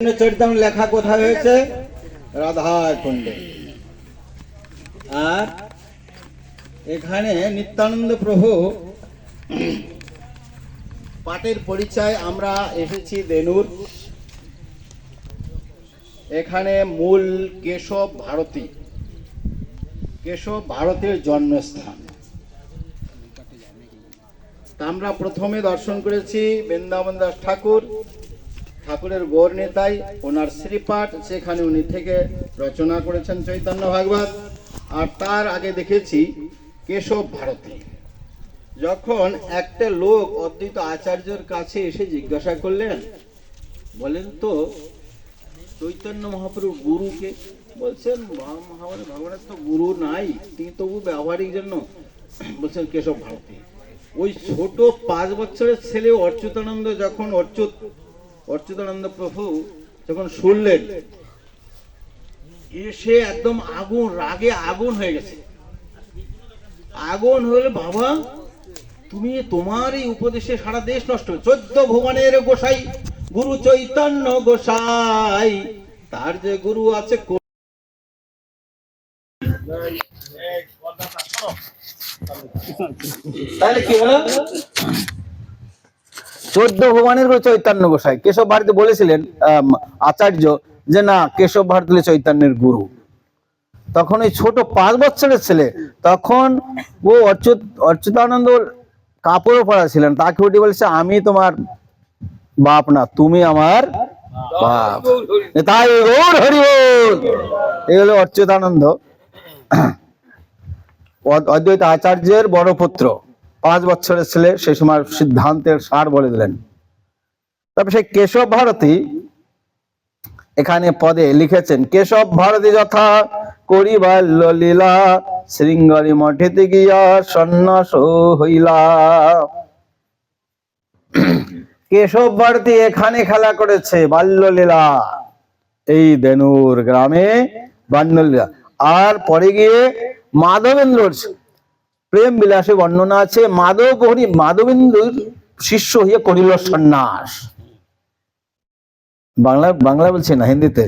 চরিতাম লেখা কোথায় হয়েছে? রাধা কুণ্ডে আর এখানে নিত্যানন্দ প্রভু পাটের পরিচয় আমরা এসেছি দেনুর এখানে মূল কেশব ভারতী। কেশব ভারতের জন্মস্থান। আমরা প্রথমে দর্শন করেছি বৃন্দাবন দাস ঠাকুর। ঠাকুরের গৌর নেতাই ওনার শ্রীপাঠ, সেখানে উনি থেকে রচনা করেছেন চৈতন্য ভাগবত। আর তার আগে দেখেছি কেশব ভারতী। যখন একটা লোক অদ্বৈত আচার্যর কাছে এসে জিজ্ঞাসা করলেন, বলেন তো, চৈতন্য মহাপ্রভু গুরুকে বলছেন ভগবানের তো গুরু নাই, তিনি তবু ব্যবহারিক জন্য বলছেন কেশব ভারতী। ওই ছোট পাঁচ বছরের ছেলে অচ্যুতানন্দ যখন অচ্যুত অচ্যুতানন্দ প্রভু যখন শুনলেন, এসে একদম আগুন, রাগে আগুন হয়ে গেছে। আগুন হলে বাবা, তুমি তোমার এই উপদেশে সারা দেশ নষ্ট চোদ্দ ভুবনের গোসাই, গুরু চৈতন্য গোসাই, তার যে গুরু আছে তাহলে কি হলো চোদ্দ ভুবনের গুরু চৈতন্য গোসাই। কেশব ভারতী বলেছিলেন আচার্য, যে না, কেশব ভারতী চৈতন্যের গুরু। তখন ওই ছোট পাঁচ বছরের ছেলে, তখন ও অচ্যুত, অচ্যুতানন্দ কাপড়ও পরা ছিলেন। তাকে উঠে বলছে, আমি তোমার বাপ না, তুমি আমার বাপ। তাই গৌর হরি এই হলো অচ্যুতানন্দ। অদ- অদ্বৈত আচার্যের বড় পুত্র। পাঁচ বছরের ছেলে, সেই সময় সিদ্ধান্তের সার বলে দিলেন। তবে সেই কেশব ভারতী এখানে পদে লিখেছেন, কেশব ভারতী যথা করিবার লীলা শৃঙ্গারী মঠেতে গিয়া সন্ন্যাস হইলা। কেশব ভারতী এখানে খেলা করেছে, বাল্যলীলা। এই দেনুর গ্রামে বাল্যলীলা। আর পরে গিয়ে মাধবেন্দ্রর প্রেম বিলাসে বর্ণনা আছে, মাধব হরি মাধবেন্দ্রর শিষ্য হইয়া করিল সন্ন্যাস। বাংলা বাংলা বলছি না, হিন্দিতে?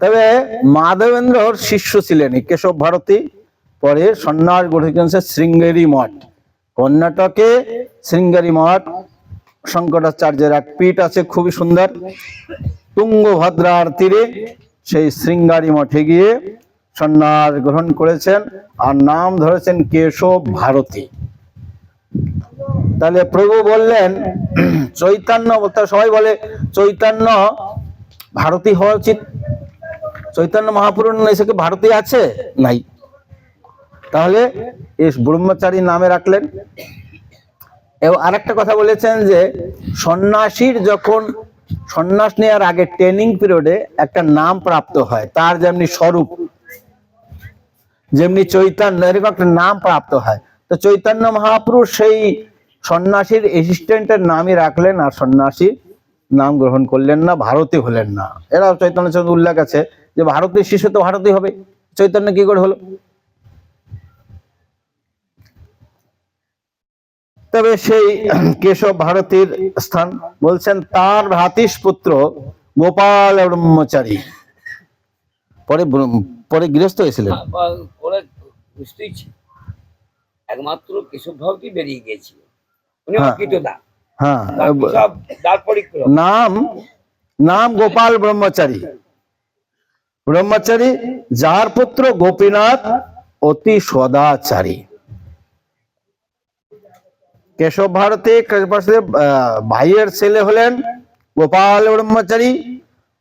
তবে মাধবেন্দ্রর শিষ্য ছিলেন কেশব ভারতী, পরে সন্ন্যাস গঠিত শৃঙ্গেরি মঠ। কর্ণাটকে শৃঙ্গেরি মঠ, শঙ্করাচার্যের এক পীঠ আছে, খুবই সুন্দর। তুঙ্গভদ্রার তীরে সেই শৃঙ্গারি মঠে গিয়ে সন্ন্যাস গ্রহণ করেছেন আর নাম ধরেছেন কেশব ভারতী। তাহলে প্রভু বললেন, চৈতন্য সবাই বলে চৈতন্য ভারতী হওয়া উচিত। চৈতন্য মহাপুরুষ এসে কি ভারতী আছে? নাই। তাহলে ব্রহ্মচারী নামে রাখলেন। এবং আরেকটা কথা বলেছেন যে সন্ন্যাসীর যখন সন্ন্যাস নেওয়ার আগে ট্রেনিং পিরিয়ডে একটা নাম প্রাপ্ত হয়। তার যেমনি স্বরূপ, যেমনি চৈতন্য, এরকম একটা নাম প্রাপ্ত হয়। তো চৈতন্য মহাপুরুষ সেই সন্ন্যাসীর অ্যাসিস্ট্যান্টের নামই রাখলেন আর সন্ন্যাসী নাম গ্রহণ করলেন না, ভারতী হলেন না। এরাও চৈতন্য উল্লেখ আছে যে ভারতের শিশু তো ভারতী হবে। চৈতন্য কি করে হলো? তবে সেই কেশব ভারতীর স্থান বলছেন তার ভাতিস পুত্র গোপাল ব্রহ্মচারী। পরে পরে গৃহস্থ হয়েছিলেন। একমাত্র কেশব ভাবটি বেরিয়ে গিয়েছিল। উনি হ্যাঁ। হ্যাঁ। নাম নাম গোপাল ব্রহ্মচারী। ব্রহ্মচারী যার পুত্র গোপীনাথ অতি সদাচারী। কেশব ভারতী ভাইয়ের ছেলে হলেন গোপাল ব্রহ্মচারী।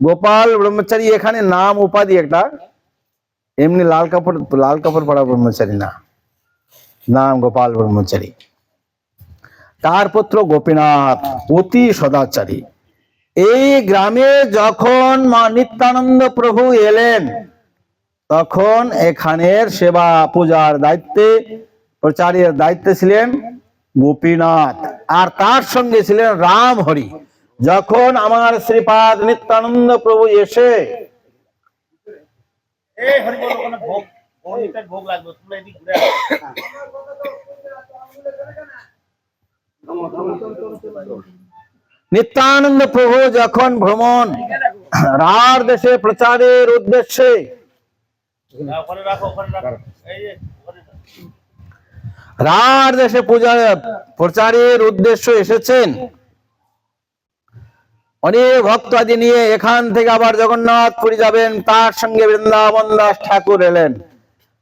গোপাল ব্রহ্মচারী এখানে নাম উপাধি একটা। এমনি লাল কাপড় লাল কাপড় পরা ব্রহ্মচারী না। নাম গোপাল ব্রহ্মচারী। তার পুত্র গোপীনাথ, অতি সদাচারী। এই গ্রামে যখন মা নিত্যানন্দ প্রভু এলেন, তখন এখানের সেবা পূজার দায়িত্বে, প্রচারের দায়িত্বে ছিলেন। গোপীনাথ। আর তার সঙ্গে ছিলেন রাম হরি। যখন আমার শ্রীপাদ নিত্যানন্দ প্রভু এসে এই। নিত্যানন্দ প্রভু যখন ভ্রমণ রার দেশে প্রচারের উদ্দেশ্যে রার দেশে প্রচারের উদ্দেশ্য এসেছেন। অনেক ভক্ত আদি নিয়ে এখান থেকে আবার জগন্নাথপুরী যাবেন, তার সঙ্গে বৃন্দাবন দাস ঠাকুর এলেন।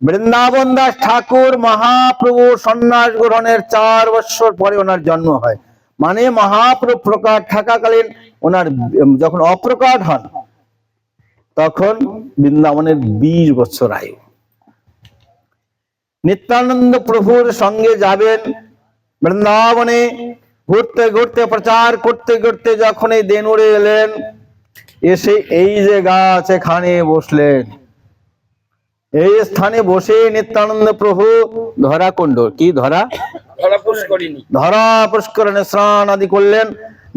বৃন্দাবন দাস ঠাকুর মহাপ্রভু সন্ন্যাস গ্রহণের চার বছর পরে ওনার জন্ম হয়। মানে মহাপ্রভু প্রকাট থাকাকালীন ওনার, যখন অপ্রকাট হন, তখন বৃন্দাবনের বিশ বছর আয়ু। নিত্যানন্দ প্রভুর সঙ্গে যাবেন। বৃন্দাবনে ঘুরতে ঘুরতে প্রচার করতে করতে যখন এই দেনুরে এলেন এসে এই যে গাছ এখানে বসলেন। এই স্থানে বসে নিত্যানন্দ প্রভু ধরা কুণ্ড কি ধরা? ধরা ধরা পুষ্করণে স্নান আদি করলেন।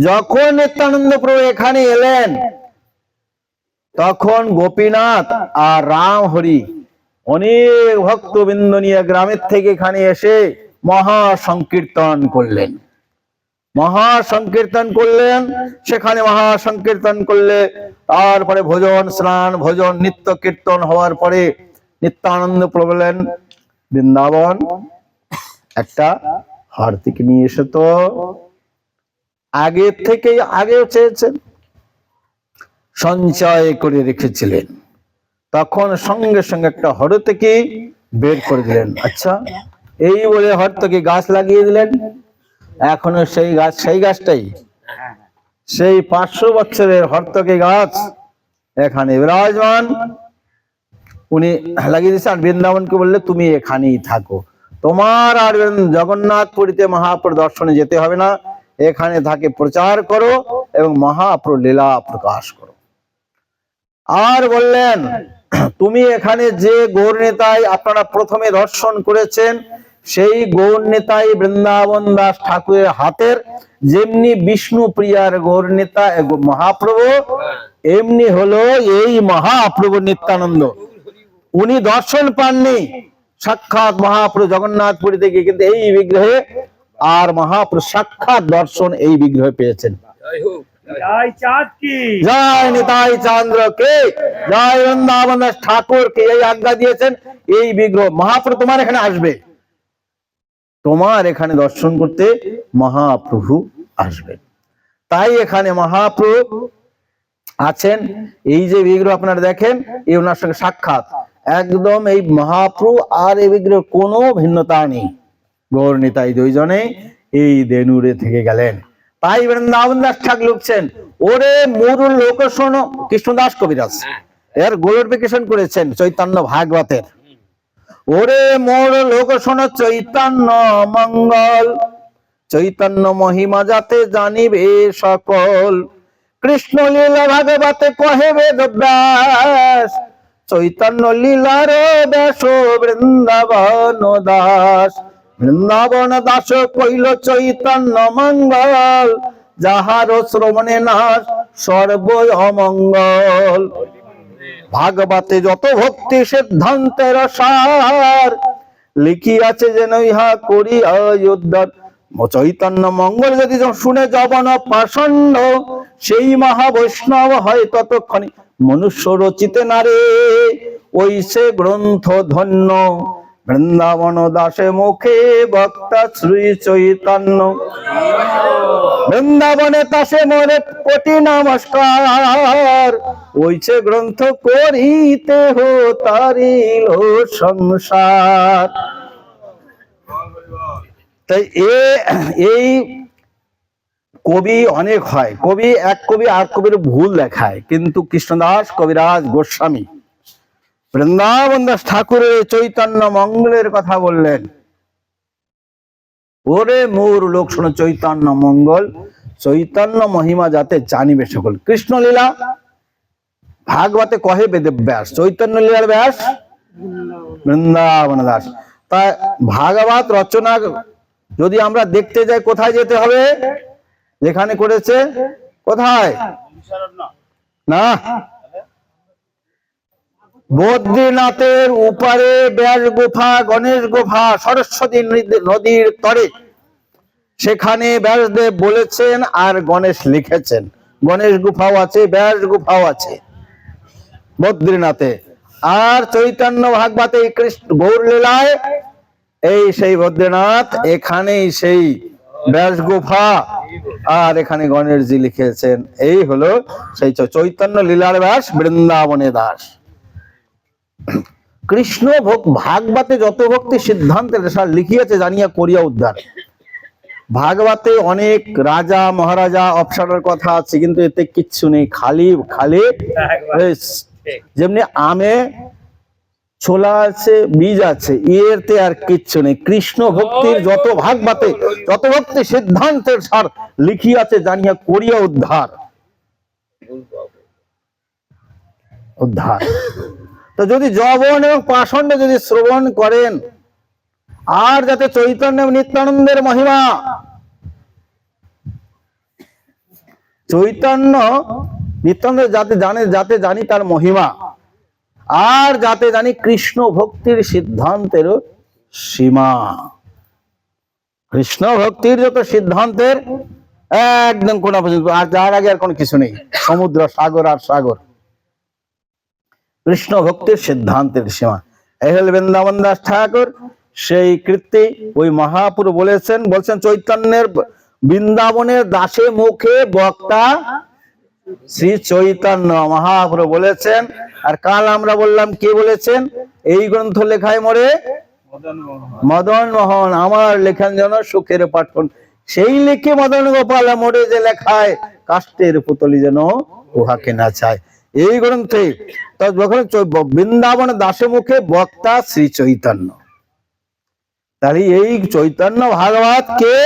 যখন নিত্যানন্দ প্রভু এখানে এলেন তখন গোপীনাথ আর রাম হরি অনেক ভক্তবৃন্দ নিয়ে গ্রামের থেকে এখানে এসে মহা সংকীর্তন করলেন। মহা সংকীর্তন করলেন, সেখানে মহা সংকীর্তন করলে তারপরে ভোজন স্নান, ভোজন নিত্য কীর্তন হওয়ার পরে নিত্যানন্দ প্রবলেন। বৃন্দাবন, একটা হার্দিক নিয়ে এসে তো আগের থেকেই আগেও চেয়েছেন, সঞ্চয় করে রেখেছিলেন। তখন সঙ্গে সঙ্গে একটা হর থেকে বের করে দিলেন। আচ্ছা এই বলে হরতকে গাছ লাগিয়ে দিলেন। এখনও সেই গাছ, সেই গাছটাই। সেই পাঁচশো বছরের হরতকে গাছ এখানে বিরাজমান। উনি লাগিয়ে দিয়েছেন বৃন্দাবনকে বললে, তুমি এখানেই থাকো। তোমার আর বৃন্দ- জগন্নাথপুরীতে মহাপ্র দর্শনে যেতে হবে না। এখানে থাকে প্রচার করো এবং মহাপ্র লীলা প্রকাশ করো। আর বললেন তুমি এখানে যে গৌর নেতাই আপনারা প্রথমে দর্শন করেছেন, সেই গৌর নেতাই বৃন্দাবন দাস ঠাকুরের হাতের, যেমনি বিষ্ণু প্রিয়ার গৌর নেতা মহাপ্রভু, এমনি হলো এই মহাপ্রভু নিত্যানন্দ। উনি দর্শন পাননি, সাক্ষাৎ মহাপ্রভু জগন্নাথ পুরী থেকে কিন্তু এই বিগ্রহে, আর মহাপ্রভু সাক্ষাৎ দর্শন এই বিগ্রহে পেয়েছেন। জয় নিতাই চন্দ্র কে? জয় বৃন্দাবন ঠাকুর কে এই আজ্ঞা দিয়েছেন এই বিগ্রহ। মহাপ্রভু, তোমার এখানে আসবে। তোমার এখানে দর্শন করতে মহাপ্রভু আসবে। তাই এখানে মহাপ্রভু আছেন। এই যে বিগ্রহ আপনারা দেখেন, এই ওনার সঙ্গে সাক্ষাৎ। একদম এই মহাপ্রভু আর এই বিগ্রহ কোনো ভিন্নতা নেই। গৌর নিতাই দুইজনে এই দেনুরে থেকে গেলেন। তাই বৃন্দাবন দাস ঠাকুর লিখছেন ওরে মরুর লোক শোনো কৃষ্ণদাস কবিরাজ। এর গ্লোরিফিকেশন করেছেন চৈতন্য ভাগবতের। ওরে মোর লোক শোনো চৈতন্য মঙ্গল। চৈতন্য মহিমা যাতে জানিবে সকল। কৃষ্ণ লীলা ভাগবতে কহে বেদ ব্যাস চৈতন্য লীলার ব্যাস বৃন্দাবন দাস। বৃন্দাবন দাস কইল চৈতন্য মঙ্গল যাহার শ্রবণে নাশ সর্ব অমঙ্গল ভাগবতে যত ভক্তি সিদ্ধান্তের সার, লিখিয়াছে যেন ইহা করি অযোধ্যার চৈতন্য মঙ্গল যদি শুনে জবন পাষণ্ড, সেই মহা বৈষ্ণব হয় ততক্ষণে। মনুষ্য রচিতে নারে, ওই সে গ্রন্থ ধন্য বৃন্দাবন দাসে মুখে বক্তা শ্রী চৈতন্য। বৃন্দাবনে তাসে মনে কোটি নমস্কার। ওইছে গ্রন্থ করিতে হো তারিল সংসার। তাই এ, এই কবি অনেক হয়। কবি, এক কবি আর কবির ভুল দেখায়। কিন্তু কৃষ্ণদাস, কবিরাজ, গোস্বামী বৃন্দাবন দাস ঠাকুরের চৈতন্য মঙ্গলের কথা বললেন। ওরে মোর লোক, শোনো, চৈতন্য মঙ্গল, চৈতন্য মহিমা যাতে জানিবে সকল। কৃষ্ণ লীলা ভাগবতে কহে বেদে ব্যাস। চৈতন্য লীলার ব্যাস? বৃন্দাবন দাস। তা ভাগবত রচনা, যদি আমরা দেখতে যাই, কোথায় যেতে হবে? যেখানে করেছে? কোথায়? না? বদ্রীনাথের উপারে ব্যাস গুফা, গণেশ গুফা, সরস্বতী নদীর তরে। সেখানে ব্যাসদেব বলেছেন আর গণেশ লিখেছেন। গণেশ গুফাও আছে, ব্যাস গুফাও আছে বদ্রীনাথে। আর চৈতন্য ভাগবতে কৃষ্ণ গৌর লীলায় এই সেই বদ্রীনাথ, এখানেই সেই ব্যাস গুফা। আর এখানে গণেশজি লিখেছেন, এই হলো সেই চৈতন্য লীলার ব্যাস, বৃন্দাবনে দাস। কৃষ্ণ ভোগ ভাগবতে যত ভক্তি সিদ্ধান্তের লিখিয়েছে জানিয়া করিয়া উদ্ধার। ভাগবতে অনেক রাজা মহারাজা অপসারের কথা আছে কিন্তু এতে কিচ্ছু নেই। খালি খালি যেমনি আমে ছোলা আছে বীজ আছে এতে আর কিচ্ছু নেই। কৃষ্ণ ভক্তির যত ভাগবাতে যত ভক্তি সিদ্ধান্তের সার লিখিয়াছে জানিয়া করিয়া উদ্ধার। উদ্ধার। তো যদি জবন এবং পাষণ্ড যদি শ্রবণ করেন, আর যাতে চৈতন্য নিত্যানন্দের মহিমা, চৈতন্য, নিত্যানন্দ যাতে জানে, যাতে জানি তার মহিমা, আর যাতে জানি কৃষ্ণ ভক্তির সিদ্ধান্তের সীমা। কৃষ্ণ ভক্তির যত সিদ্ধান্তের, একদম কোন পর্যন্ত, আর যার আগে আর কোনো কিছু নেই। সমুদ্র, সাগর আর সাগর। কৃষ্ণ ভক্তির সিদ্ধান্তের সীমা। এই হল বৃন্দাবন দাস ঠাকুর। সেই কীর্তি ওই মহাপুরু বলেছেন, বলছেন, চৈতন্যের বৃন্দাবনের দাসে মুখে বক্তা শ্রী চৈতন্য মহাপুরু বলেছেন। আর কাল আমরা বললাম, কে বলেছেন? এই গ্রন্থ লেখায় মরে মদন মোহন, আমার লেখান যেন সুখের পাঠন। সেই লেখে মদন গোপাল মোড়ে যে লেখায়, কাষ্টের পুতলি যেন উহাকে না চায়। এই গ্রন্থে যখন বৃন্দাবন দাসে মুখে বক্তা শ্রী চৈতন্য। তাহলে এই চৈতন্য ভাগবত কে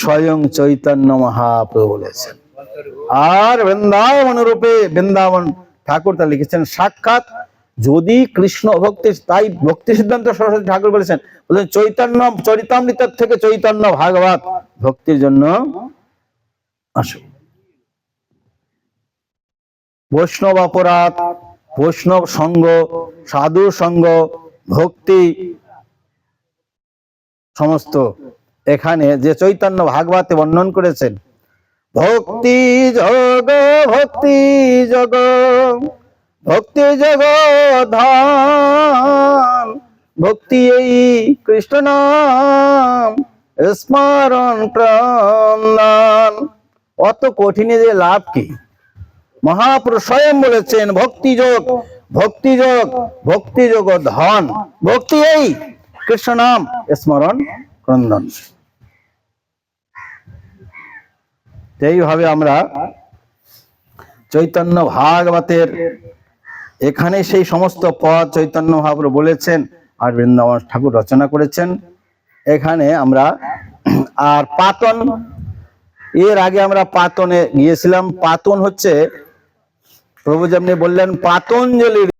স্বয়ং চৈতন্য মহাপ্রভু বলেছেন। আর বৃন্দাবন রূপে বৃন্দাবন ঠাকুর তা লিখেছেন, সাক্ষাৎ যদি কৃষ্ণ ভক্তি তাই ভক্তি সিদ্ধান্ত সরস্বতী ঠাকুর বলেছেন। বলেছেন, চৈতন্য চরিতামৃত থেকে চৈতন্য ভাগবত ভক্তির জন্য আসো বৈষ্ণব অপরাধ, বৈষ্ণব সঙ্গ, সাধু সঙ্গ, ভক্তি, সমস্ত। এখানে যে চৈতন্য ভাগবতে বর্ণন করেছেন, ভক্তি যোগ ভক্তি যোগ ভক্তি যোগ ধান ভক্তি এই কৃষ্ণ নাম, স্মরণ প্রাণ অত কঠিনে যে লাভ কি? মহাপুরুষ স্বয়ং বলেছেন ভক্তি যোগ ভক্তি যোগ ভক্তি যোগ ধন। ভক্তি এই। কৃষ্ণ নাম স্মরণ ক্রন্দন। এইভাবে আমরা চৈতন্য ভাগবতের এখানে সেই সমস্ত পদ চৈতন্য মহাপ্রভু বলেছেন, আর বৃন্দাবন ঠাকুর রচনা করেছেন। এখানে আমরা আর পাতন, এর আগে আমরা পাতনে গিয়েছিলাম। পাতন হচ্ছে প্রভু যেমনি বললেন পাতঞ্জলির